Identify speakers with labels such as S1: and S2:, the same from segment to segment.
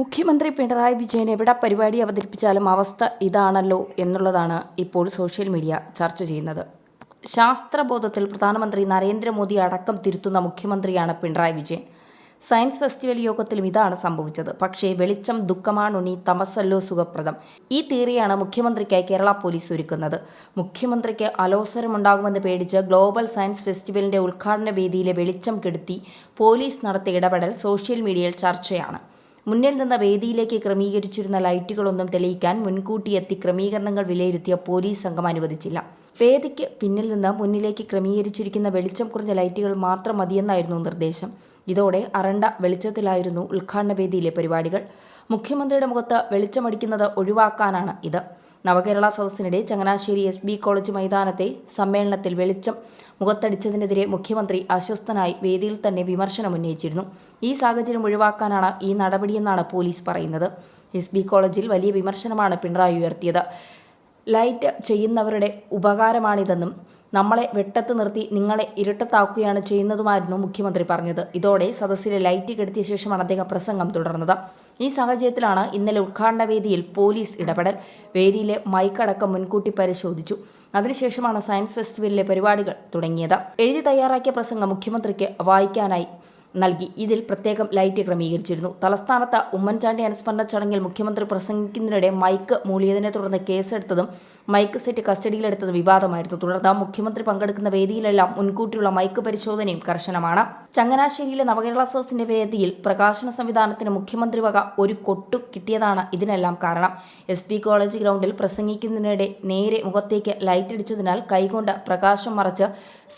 S1: മുഖ്യമന്ത്രി പിണറായി വിജയൻ എവിടെ പരിപാടി അവതരിപ്പിച്ചാലും അവസ്ഥ ഇതാണല്ലോ എന്നുള്ളതാണ് ഇപ്പോൾ സോഷ്യൽ മീഡിയ ചർച്ച ചെയ്യുന്നത്. ശാസ്ത്രബോധത്തിൽ പ്രധാനമന്ത്രി നരേന്ദ്രമോദി അടക്കം തിരുത്തുന്ന മുഖ്യമന്ത്രിയാണ് പിണറായി വിജയൻ. സയൻസ് ഫെസ്റ്റിവൽ യോഗത്തിലും ഇതാണ് സംഭവിച്ചത്. പക്ഷേ വെളിച്ചം ദുഃഖമാണുണി തമസല്ലോ സുഖപ്രദം. ഈ തീറിയാണ് മുഖ്യമന്ത്രിക്കായി കേരള പോലീസ് ഒരുക്കുന്നത്. മുഖ്യമന്ത്രിക്ക് അലോസരമുണ്ടാകുമെന്ന് പേടിച്ച് ഗ്ലോബൽ സയൻസ് ഫെസ്റ്റിവലിന്റെ ഉദ്ഘാടന വേദിയിലെ വെളിച്ചം കെടുത്തി പോലീസ് നടത്തിയ ഇടപെടൽ സോഷ്യൽ മീഡിയയിൽ ചർച്ചയാണ്. മുന്നിൽ നിന്ന വേദിയിലേക്ക് ക്രമീകരിച്ചിരുന്ന ലൈറ്റുകളൊന്നും തെളിയിക്കാൻ മുൻകൂട്ടി എത്തി ക്രമീകരണങ്ങൾ വിലയിരുത്തിയ പോലീസ് സംഘം അനുവദിച്ചില്ല. വേദിക്ക് പിന്നിൽ നിന്ന് മുന്നിലേക്ക് ക്രമീകരിച്ചിരിക്കുന്ന വെളിച്ചം കുറഞ്ഞ ലൈറ്റുകൾ മാത്രം മതിയെന്നായിരുന്നു നിർദ്ദേശം. ഇതോടെ അറണ്ട വെളിച്ചത്തിലായിരുന്നു ഉദ്ഘാടന വേദിയിലെ പരിപാടികൾ. മുഖ്യമന്ത്രിയുടെ മുഖത്ത് വെളിച്ചമടിക്കുന്നത് ഒഴിവാക്കാനാണ് ഇത്. നവകേരള സദസ്സിനിടെ ചങ്ങനാശ്ശേരി എസ് ബി കോളേജ് മൈതാനത്തെ സമ്മേളനത്തിൽ വെളിച്ചം മുഖത്തടിച്ചതിനെതിരെ മുഖ്യമന്ത്രി അസ്വസ്ഥനായി വേദിയിൽ തന്നെ വിമർശനം ഉന്നയിച്ചിരുന്നു. ഈ സാഹചര്യം ഒഴിവാക്കാനാണ് ഈ നടപടിയെന്നാണ് പോലീസ് പറയുന്നത്. എസ് ബി കോളേജിൽ വലിയ വിമർശനമാണ് പിണറായി ഉയർത്തിയത്. ലൈറ്റ് ചെയ്യുന്നവരുടെ ഉപകാരമാണിതെന്നും നമ്മളെ വെട്ടത്ത് നിർത്തി നിങ്ങളെ ഇരുട്ടത്താക്കുകയാണ് ചെയ്യുന്നതുമായിരുന്നു മുഖ്യമന്ത്രി പറഞ്ഞത്. ഇതോടെ സദസ്സിലെ ലൈറ്റ് കെടുത്തിയ ശേഷമാണ് അദ്ദേഹം പ്രസംഗം തുടർന്നത്. ഈ സാഹചര്യത്തിലാണ് ഇന്നലെ ഉദ്ഘാടന വേദിയിൽ പോലീസ് ഇടപെടൽ. വേദിയിലെ മൈക്കടക്കം മുൻകൂട്ടി പരിശോധിച്ചു. അതിനുശേഷമാണ് സയൻസ് ഫെസ്റ്റിവലിലെ പരിപാടികൾ തുടങ്ങിയത്. എഴുതി തയ്യാറാക്കിയ പ്രസംഗം മുഖ്യമന്ത്രിക്ക് വായിക്കാനായി നൽകി. ഇതിൽ പ്രത്യേകം ലൈറ്റ് ക്രമീകരിച്ചിരുന്നു. തലസ്ഥാനത്ത് ഉമ്മൻചാണ്ടി അനുസ്മരണ ചടങ്ങിൽ മുഖ്യമന്ത്രി പ്രസംഗിക്കുന്നതിനിടെ മൈക്ക് മൂളിയതിനെ തുടർന്ന് കേസെടുത്തതും മൈക്ക് സെറ്റ് കസ്റ്റഡിയിലെടുത്തതും വിവാദമായിരുന്നു. തുടർന്ന് മുഖ്യമന്ത്രി പങ്കെടുക്കുന്ന വേദിയിലെല്ലാം മുൻകൂട്ടിയുള്ള മൈക്ക് പരിശോധനയും കർശനമാണ്. ചങ്ങനാശ്ശേരിയിലെ നവകേരള സദസ്സിന്റെ വേദിയിൽ പ്രകാശന സംവിധാനത്തിന് മുഖ്യമന്ത്രി വക ഒരു കൊട്ടു കിട്ടിയതാണ് ഇതിനെല്ലാം കാരണം. എസ് പി കോളേജ് ഗ്രൗണ്ടിൽ പ്രസംഗിക്കുന്നതിനിടെ നേരെ മുഖത്തേക്ക് ലൈറ്റ് അടിച്ചതിനാൽ കൈകൊണ്ട് പ്രകാശം മറച്ച്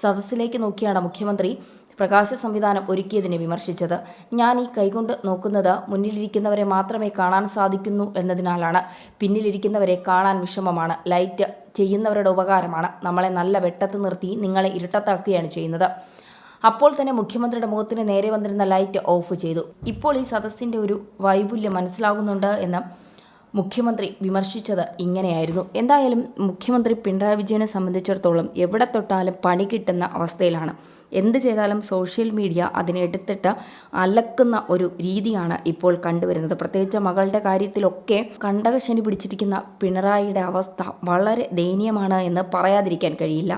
S1: സദസ്സിലേക്ക് നോക്കിയാണ് മുഖ്യമന്ത്രി. പ്രകാശ സംവിധാനം ഒരുക്കിയതിനെ വിമർശിച്ചത്. ഞാൻ ഈ കൈകൊണ്ട് നോക്കുന്നത് മുന്നിലിരിക്കുന്നവരെ മാത്രമേ കാണാൻ സാധിക്കുന്നു എന്നതിനാലാണ്. പിന്നിലിരിക്കുന്നവരെ കാണാൻ വിഷമമാണ്. ലൈറ്റ് ചെയ്യുന്നവരുടെ ഉപകാരമാണ്. നമ്മളെ നല്ല വെട്ടത്ത് നിർത്തി നിങ്ങളെ ഇരുട്ടത്താക്കുകയാണ് ചെയ്യുന്നത്. അപ്പോൾ തന്നെ മുഖ്യമന്ത്രിയുടെ മുഖത്തിന് നേരെ വന്നിരുന്ന ലൈറ്റ് ഓഫ് ചെയ്തു. ഇപ്പോൾ ഈ സദസ്സിന്റെ ഒരു വൈപുല്യം മനസ്സിലാകുന്നുണ്ട് എന്ന് മുഖ്യമന്ത്രി വിമർശിച്ചത് ഇങ്ങനെയായിരുന്നു. എന്തായാലും മുഖ്യമന്ത്രി പിണറായി വിജയനെ സംബന്ധിച്ചിടത്തോളം എവിടെ തൊട്ടാലും പണി കിട്ടുന്ന അവസ്ഥയിലാണ്. എന്ത് ചെയ്താലും സോഷ്യൽ മീഡിയ അതിനെടുത്തിട്ട് അലക്കുന്ന ഒരു രീതിയാണ് ഇപ്പോൾ കണ്ടുവരുന്നത്. പ്രത്യേകിച്ച് മകളുടെ കാര്യത്തിലൊക്കെ കണ്ടകശനി പിടിച്ചിരിക്കുന്ന പിണറായിയുടെ അവസ്ഥ വളരെ ദയനീയമാണ് എന്ന് പറയാതിരിക്കാൻ കഴിയില്ല.